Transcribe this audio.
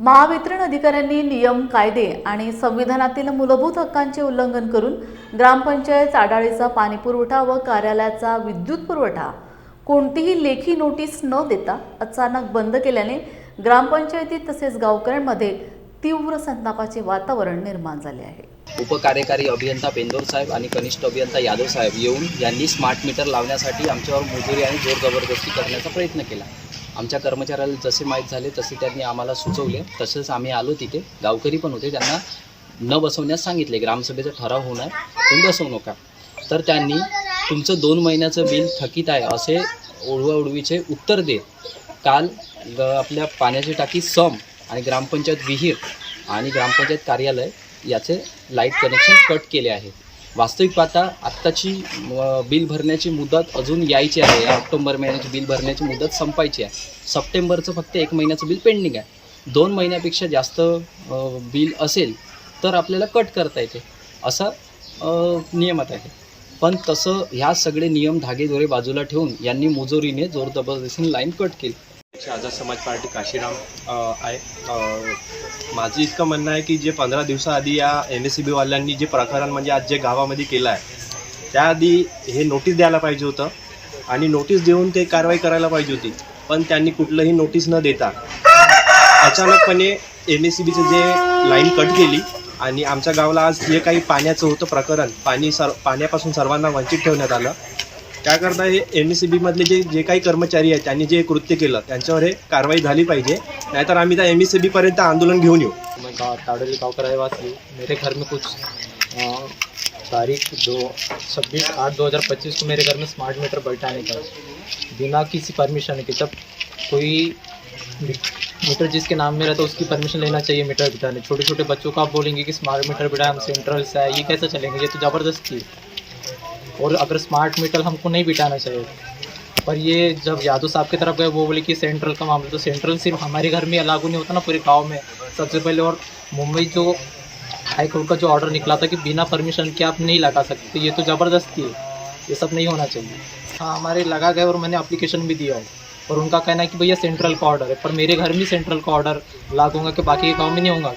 महावितरण अधिकाऱ्यांनी नियम कायदे आणि संविधानातील मूलभूत हक्कांचे उल्लंघन करून ग्रामपंचायत आडाळीचा पाणीपुरवठा व कार्यालयाचा विद्युत पुरवठा. कोणतीही लेखी नोटीस न देता अचानक बंद केल्याने ग्रामपंचायतीत तसेच गावकऱ्यांमध्ये तीव्र संतापाचे वातावरण निर्माण झाले आहे. उपकार्यकारी अभियंता पेंदोर साहेब आणि कनिष्ठ अभियंता यादव साहेब येऊन यांनी स्मार्ट मीटर लावण्यासाठी आमच्यावर मजुरी आणि जोर जबरदस्ती करण्याचा प्रयत्न केला. आमच्या कर्मचाऱ्याला जसे माहीत झाले तसे त्यांनी आम्हाला सुचवले. तसेच आम्ही आलो तिथे. गावकरी पण होते त्यांना न बसवण्यास सांगितले ग्रामसभेचा ठराव होणार तुम्ही बसवू नका. तर त्यांनी तुमचं दोन महिन्याचं बिल थकीत आहे असे ओढवाओढवीचे उत्तर देत काल ग- आपल्या पाण्याची टाकी सम आणि ग्रामपंचायत विहीर आणि ग्रामपंचायत कार्यालय याचे लाइट कनेक्शन कट केले आहे. वास्तविक पाहता आत्ताची बिल भरण्याची मुदत अजून यायची आहे. या ऑक्टोबर महिन्याची बिल भरण्याची मुदत संपायची आहे. सप्टेंबरचं फक्त एक महिन्याचं बिल पेंडिंग आहे. दोन महिन्यापेक्षा जास्त बिल असेल तर आपल्याला कट करता येते. असं नियमात आहे. पण तसं ह्या सगळे नियम धागेदोरे बाजूला ठेवून यांनी मुजोरीने जोर जबरदस्तीने लाईन कट केली. आझाद समाज पार्टी काशीराम आहे. माझं इतकं म्हणणं आहे की जे पंधरा दिवसाआधी या एन एस सी बीवाल्यांनी जे प्रकरण म्हणजे आज जे गावामध्ये केलं आहे त्याआधी हे नोटीस द्यायला पाहिजे होतं आणि नोटीस देऊन ते कारवाई करायला पाहिजे होती. पण त्यांनी कुठलंही नोटीस न देता अचानकपणे एन एस सी बीचं जे लाईन कट केली आणि आमच्या गावाला आज जे काही पाण्याचं होतं प्रकरण पाणी सर पाण्यापासून सर्वांना वंचित ठेवण्यात आलं. त्याकरता हे एन एस सी बीमधले जे जे काही कर्मचारी आहेत त्यांनी जे कृत्य केलं त्यांच्यावर हे कारवाई झाली पाहिजे. नाहीतर आम्ही त्या एम एस सी बीपर्यंत आंदोलन घेऊन येऊ. मैं गाँव ताड़ोली गाँव का रहवासी हूँ मेरे घर में कुछ अ, तारीख दो छब्बीस आठ दो हज़ार पच्चीस को मेरे घर में स्मार्ट मीटर बैठाने का बिना किसी परमिशन के जब कोई मीटर जिसके नाम में रहता है उसकी परमिशन लेना चाहिए मीटर बिठाने। छोटे छोटे बच्चों को आप बोलेंगे कि स्मार्ट मीटर बिठाए हम सेंट्रल से है ये कैसे चलेंगे? ये तो ज़बरदस्ती है। और अगर स्मार्ट मीटर हमको नहीं बिठाना चाहिए। पर ये जब यादव साहब की तरफ़ गए, वो बोले कि सेंट्रल का मामला तो सेंट्रल सिर्फ़ हमारे घर में लागू नहीं होता ना, पूरे गाँव में। सबसे पहले और मुंबई जो हाई कोर्ट का जो ऑर्डर निकला था कि बिना परमिशन के आप नहीं लगा सकते तो ये तो ज़बरदस्ती है। ये सब नहीं होना चाहिए। हाँ हमारे लगा गए और मैंने एप्लीकेशन भी दिया है। और उनका कहना है कि भैया सेंट्रल का ऑर्डर है, पर मेरे घर में सेंट्रल का ऑर्डर लागू होगा कि बाकी के गाँव में नहीं होगा